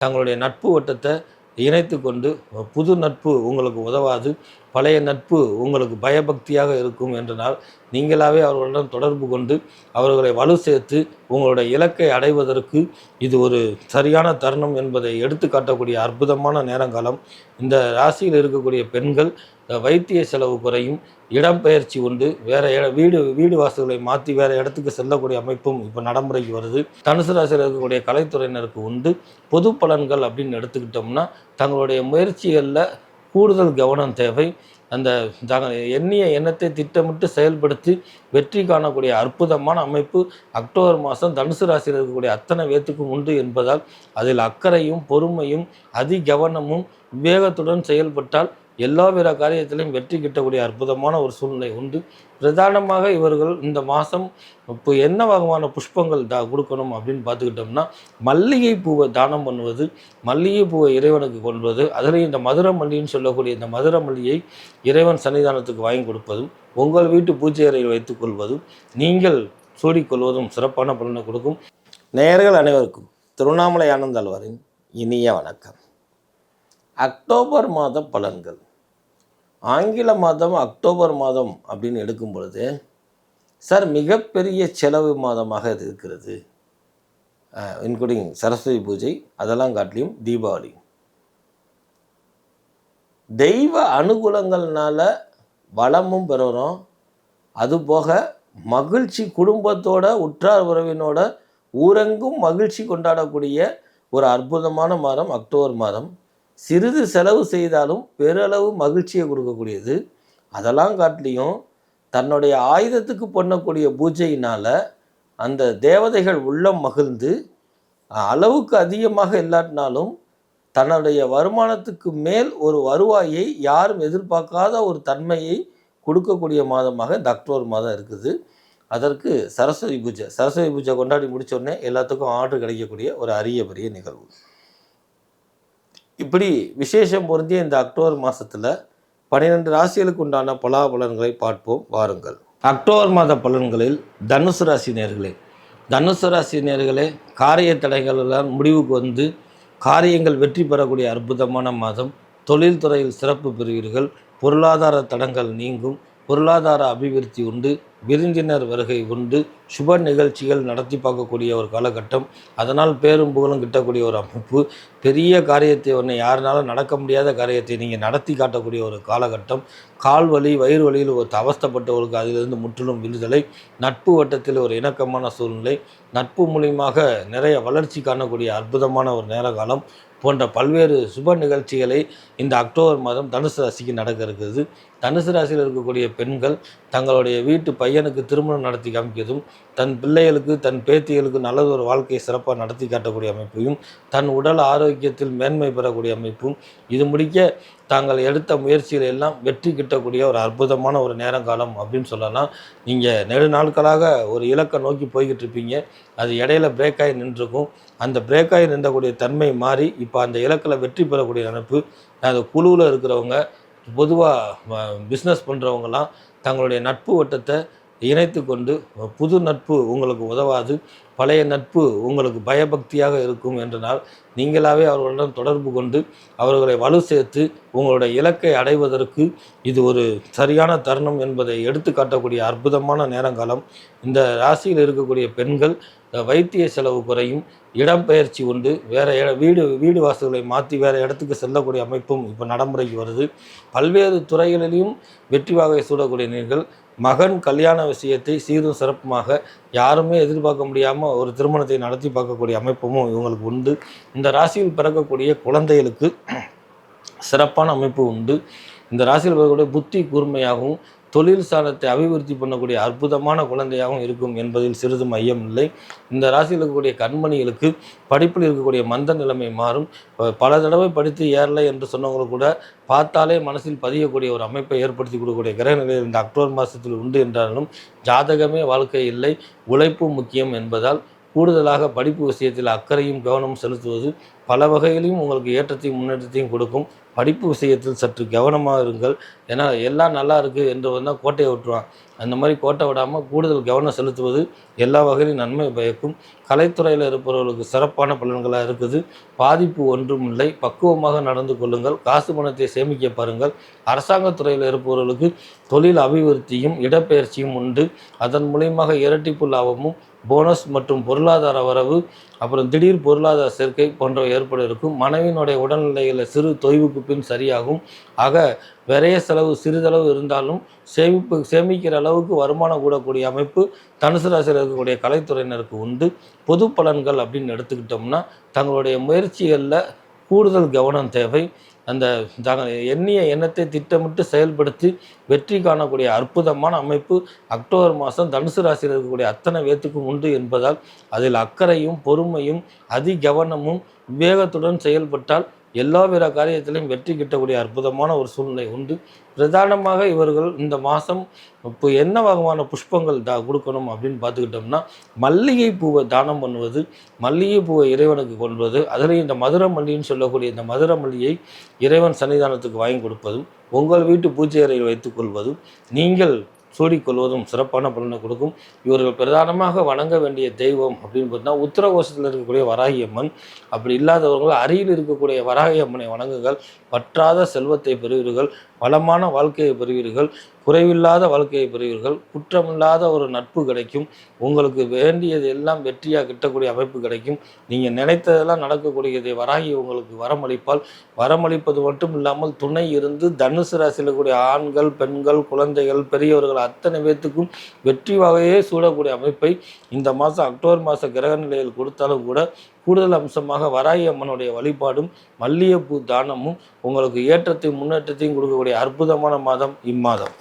தங்களுடைய நட்பு வட்டத்தை இணைத்து கொண்டு புது நட்பு உங்களுக்கு உதவாது பழைய நட்பு உங்களுக்கு பயபக்தியாக இருக்கும் என்றனால் நீங்களாவே அவர்களுடன் தொடர்பு கொண்டு அவர்களை வலு சேர்த்து உங்களுடைய இலக்கை அடைவதற்கு இது ஒரு சரியான தருணம் என்பதை எடுத்து காட்டக்கூடிய அற்புதமான நேரங்காலம். இந்த ராசியில் இருக்கக்கூடிய பெண்கள் வைத்திய செலவு குறையும் இடம்பெயர்ச்சி உண்டு. வேற வீடு வீடு வாசல்களை மாற்றி வேற இடத்துக்கு செல்லக்கூடிய அமைப்பும் இப்போ நடைமுறைக்கு வருது. தனுசு ராசியில் இருக்கக்கூடிய கலைத்துறையினருக்கு உண்டு. பொது பலன்கள் அப்படின்னு எடுத்துக்கிட்டோம்னா தங்களுடைய முயற்சிகளில் கூடுதல் கவனம் தேவை. அந்த தாங்கள் எண்ணிய எண்ணத்தை திட்டமிட்டு செயல்படுத்தி வெற்றி காணக்கூடிய அற்புதமான அமைப்பு அக்டோபர் மாதம் தனுசு ராசியில் இருக்கக்கூடிய அத்தனை பேத்துக்கும் உண்டு என்பதால் அதில் அக்கறையும் பொறுமையும் அதி கவனமும் விவேகத்துடன் செயல்பட்டால் எல்லா வித காரியத்திலையும் வெற்றி கிட்டக்கூடிய அற்புதமான ஒரு சூழ்நிலை உண்டு. பிரதானமாக இவர்கள் இந்த மாதம் இப்போ என்ன வகையான புஷ்பங்கள் தா கொடுக்கணும் அப்படின்னு பார்த்துக்கிட்டோம்னா மல்லிகை பூவை தானம் பண்ணுவது மல்லிகை பூவை இறைவனுக்கு கொள்வது அதுலேயும் இந்த மதுரை மல்லின்னு சொல்லக்கூடிய இந்த மதுரை மல்லியை இறைவன் சன்னிதானத்துக்கு வாங்கி கொடுப்பதும் உங்கள் வீட்டு பூஜை அறையில் வைத்துக் கொள்வதும் நீங்கள் சூடிக்கொள்வதும் சிறப்பான பலனை கொடுக்கும். நேயர்கள் அனைவருக்கும் திருவண்ணாமலை ஆனந்தாழ்வாரின் இனிய வணக்கம். அக்டோபர் மாத பலன்கள். ஆங்கில மாதம் அக்டோபர் மாதம் அப்படின்னு எடுக்கும் பொழுது சார் மிகப்பெரிய செலவு மாதமாக இது இருக்கிறது. இன்க்ளூடிங் சரஸ்வதி பூஜை அதெல்லாம் காட்டிலையும் தீபாவளி. தெய்வ அனுகூலங்கள்னால வளமும் பெறுறோம். அதுபோக மகிழ்ச்சி குடும்பத்தோட உற்றார் உறவினோட ஊரெங்கும் மகிழ்ச்சி கொண்டாடக்கூடிய ஒரு அற்புதமான மாதம் அக்டோபர் மாதம். சிறிது செலவு செய்தாலும் பெருளவு மகிழ்ச்சியை கொடுக்கக்கூடியது. அதெல்லாம் காட்டிலையும் தன்னுடைய ஆயுதத்துக்கு பண்ணக்கூடிய பூஜையினால் அந்த தேவதைகள் உள்ளம் மகிழ்ந்து அளவுக்கு அதிகமாக இல்லாட்டினாலும் தன்னுடைய வருமானத்துக்கு மேல் ஒரு வருவாயை யாரும் எதிர்பார்க்காத ஒரு தன்மையை கொடுக்கக்கூடிய மாதமாக இந்த அக்டோபர் மாதம் இருக்குது. அதற்கு சரஸ்வதி பூஜை சரஸ்வதி பூஜை கொண்டாடி முடித்தோடனே எல்லாத்துக்கும் ஆர்டர் கிடைக்கக்கூடிய ஒரு அரிய பெரிய நிகழ்வு. இப்படி விசேஷம் பொருந்திய இந்த அக்டோபர் மாதத்தில் பன்னிரெண்டு ராசிகளுக்கு உண்டான பலாபலன்களை பார்ப்போம் வாருங்கள். அக்டோபர் மாத பலன்களில் தனுசு ராசி நேர்களே தனுசு ராசி நேர்களே காரிய தடைகளெல்லாம் முடிவுக்கு வந்து காரியங்கள் வெற்றி பெறக்கூடிய அற்புதமான மாதம். தொழில்துறையில் சிறப்பு பெறுவீர்கள் பொருளாதார தடங்கள் நீங்கும் பொருளாதார அபிவிருத்தி உண்டு விருந்தினர் வருகை உண்டு சுப நிகழ்ச்சிகள் நடத்தி பார்க்கக்கூடிய ஒரு காலகட்டம். அதனால் பேரும் புகழும் கிட்டக்கூடிய ஒரு அமைப்பு. பெரிய காரியத்தை ஒன்று யாருனாலும் நடக்க முடியாத காரியத்தை நீங்கள் நடத்தி காட்டக்கூடிய ஒரு காலகட்டம். கால் வலி வயிறு வலியில் ஒரு அவஸ்தைப்பட்டவர்களுக்கு அதிலிருந்து முற்றிலும் விடுதலை. நட்பு வட்டத்தில் ஒரு இணக்கமான சூழ்நிலை. நட்பு மூலியமாக நிறைய வளர்ச்சி காணக்கூடிய அற்புதமான ஒரு நேர காலம் போன்ற பல்வேறு சுப நிகழ்ச்சிகளை இந்த அக்டோபர் மாதம் தனுசு ராசிக்கு நடக்க இருக்குது தனுசு ராசியில் இருக்கக்கூடிய பெண்கள் தங்களுடைய வீட்டு பையனுக்கு திருமணம் நடத்தி காமிக்கிறதும் தன் பிள்ளைகளுக்கு தன் பேத்திகளுக்கு நல்லது ஒரு வாழ்க்கையை சிறப்பாக நடத்தி காட்டக்கூடிய அமைப்பையும் தன் உடல் ஆரோக்கியத்தில் மேன்மை பெறக்கூடிய அமைப்பும் இது முடிக்க தாங்கள் எடுத்த முயற்சிகள் எல்லாம் வெற்றி கிட்டக்கூடிய ஒரு அற்புதமான ஒரு நேரங்காலம் அப்படின்னு சொல்லலாம். நீங்கள் நெடு நாட்களாக ஒரு இலக்கை நோக்கி போய்கிட்டு இருப்பீங்க. அது இடையில பிரேக் ஆகி நின்றுருக்கும். அந்த பிரேக் ஆகி நின்றக்கூடிய தன்மை மாறி இப்போ அந்த இலக்கில் வெற்றி பெறக்கூடிய நினைப்பு அந்த குழுவில் இருக்கிறவங்க பொதுவாக பிஸ்னஸ் பண்ணுறவங்கலாம் தங்களுடைய நட்பு வட்டத்தை இணைத்து கொண்டு புது நட்பு உங்களுக்கு உதவாது. பழைய நட்பு உங்களுக்கு பயபக்தியாக இருக்கும் என்றனால் நீங்களாவே அவர்களுடன் தொடர்பு கொண்டு அவர்களை வலு சேர்த்து உங்களுடைய இலக்கை அடைவதற்கு இது ஒரு சரியான தருணம் என்பதை எடுத்து காட்டக்கூடிய அற்புதமான நேரங்காலம். இந்த ராசியில் இருக்கக்கூடிய பெண்கள் வைத்திய செலவு குறையும் இடம்பெயர்ச்சி உண்டு. வேற இட வீடு வீடு வாசல்களை மாற்றி வேறு இடத்துக்கு செல்லக்கூடிய அமைப்பும் இப்போ நடைமுறைக்கு வருது. பல்வேறு துறைகளிலும் வெற்றி வாகை சூடக்கூடிய நீங்கள் மகன் கல்யாண விஷயத்தை சீரும் சிறப்புமாக யாருமே எதிர்பார்க்க முடியாமல் ஒரு திருமணத்தை நடத்தி பார்க்கக்கூடிய அமைப்பும் இவங்களுக்கு உண்டு. இந்த ராசியில் பிறக்கக்கூடிய குழந்தைகளுக்கு சிறப்பான அமைப்பு உண்டு. இந்த ராசியில் பிறக்கக்கூடிய புத்தி கூர்மையாகவும் தொழில் சாரத்தை அபிவிருத்தி பண்ணக்கூடிய அற்புதமான குழந்தையாகவும் இருக்கும் என்பதில் சிறிதும் ஐயம் இல்லை. இந்த ராசியில் இருக்கக்கூடிய கண்மணிகளுக்கு படிப்பில் இருக்கக்கூடிய மந்த நிலைமை மாறும். பல தடவை படித்து ஏறலை என்று சொன்னவங்களுக்கு கூட பார்த்தாலே மனசில் பதியக்கூடிய ஒரு அமைப்பை ஏற்படுத்தி கொடுக்கக்கூடிய கிரக நிலை இந்த அக்டோபர் மாதத்தில் உண்டு என்றாலும் ஜாதகமே வாழ்க்கை இல்லை. உழைப்பு முக்கியம் என்பதால் கூடுதலாக படிப்பு விஷயத்தில் அக்கறையும் கவனமும் செலுத்துவது பல வகையிலையும் உங்களுக்கு ஏற்றத்தையும் முன்னேற்றத்தையும் கொடுக்கும். படிப்பு விஷயத்தில் சற்று கவனமாக இருங்கள். ஏன்னா எல்லாம் நல்லா இருக்குது என்று வந்தால் கோட்டையை விட்டுருவான். அந்த மாதிரி கோட்டை விடாமல் கூடுதல் கவனம் செலுத்துவது எல்லா வகையிலும் நன்மை பயக்கும். கலைத்துறையில் இருப்பவர்களுக்கு சிறப்பான பலன்களாக இருக்குது. பாதிப்பு ஒன்றும் இல்லை. பக்குவமாக நடந்து கொள்ளுங்கள். காசு பணத்தை சேமிக்க பாருங்கள். அரசாங்கத் துறையில் இருப்பவர்களுக்கு தொழில் அபிவிருத்தியும் இடப்பெயர்ச்சியும் உண்டு. அதன் மூலியமாக இரட்டிப்பு லாபமும் போனஸ் மற்றும் பொருளாதார வரவு அப்புறம் திடீர் பொருளாதார சேர்க்கை போன்றவை ஏற்பட இருக்கும். மனைவியினுடைய உடல்நிலையில் சிறு தொய்வுக்கு பின் சரியாகும். ஆக விரைய செலவு சிறிதளவு இருந்தாலும் சேமிப்பு சேமிக்கிற அளவுக்கு வருமானம் கூடக்கூடிய அமைப்பு தனுசு ராசியில் இருக்கக்கூடிய கலைத்துறையினருக்கு உண்டு. பொது பலன்கள் அப்படின்னு எடுத்துக்கிட்டோம்னா தங்களுடைய முயற்சிகளில் கூடுதல் கவனம் தேவை. அந்த தக எண்ணிய எண்ணத்தை திட்டமிட்டு செயல்படுத்தி வெற்றி காணக்கூடிய அற்புதமான அமைப்பு அக்டோபர் மாதம் தனுசு ராசியில் இருக்கக்கூடிய அத்தனை பேத்துக்கும் உண்டு என்பதால் அதில் அக்கறையும் பொறுமையும் அதி கவனமும் விவேகத்துடன் செயல்பட்டால் எல்லா வித காரியத்திலையும் வெற்றி கிட்டக்கூடிய அற்புதமான ஒரு சூழ்நிலை உண்டு. பிரதானமாக இவர்கள் இந்த மாதம் இப்போ என்ன வகமான புஷ்பங்கள் தா கொடுக்கணும் அப்படின்னு பார்த்துக்கிட்டோம்னா மல்லிகை பூவை தானம் பண்ணுவது மல்லிகை பூவை இறைவனுக்கு கொள்வது அதில் இந்த மதுரை மல்லின்னு சொல்லக்கூடிய இந்த மதுரை மல்லியை இறைவன் சன்னிதானத்துக்கு வாங்கி கொடுப்பதும் உங்கள் வீட்டு பூஜை அறையில் வைத்துக் கொள்வதும் நீங்கள் சூடிக்கொள்வதும் சிறப்பான பலனை கொடுக்கும். இவர்கள் பிரதானமாக வணங்க வேண்டிய தெய்வம் அப்படின்னு பார்த்தா உத்தரகோஷத்தில் இருக்கக்கூடிய வராகி அம்மன் அப்படி இல்லாதவர்கள் அருகில் இருக்கக்கூடிய வராகி அம்மனை வணங்குங்கள். பற்றாத செல்வத்தை பெறுவீர்கள். வளமான வாழ்க்கையை பெறுவீர்கள். குறைவில்லாத வாழ்க்கையை பெறுவீர்கள். குற்றமில்லாத ஒரு நட்பு கிடைக்கும். உங்களுக்கு வேண்டியது எல்லாம் வெற்றியாக கிட்டக்கூடிய அமைப்பு கிடைக்கும். நீங்கள் நினைத்ததெல்லாம் நடக்கக்கூடியதை வராகி உங்களுக்கு வரமளிப்பால். வரமளிப்பது மட்டும் இல்லாமல் துணை இருந்து தனுசு ராசியில் கூடிய ஆண்கள் பெண்கள் குழந்தைகள் பெரியவர்கள் அத்தனை பேத்துக்கும் வெற்றி வகையே சூடக்கூடிய அமைப்பை இந்த மாதம் அக்டோபர் மாத கிரக நிலையில் கொடுத்தாலும் கூட கூடுதல் அம்சமாக வராகி அம்மனுடைய வழிபாடும் மல்லிகைப்பூ தானமும் உங்களுக்கு ஏற்றத்தையும் முன்னேற்றத்தையும் கொடுக்கக்கூடிய அற்புதமான மாதம் இம்மாதம்.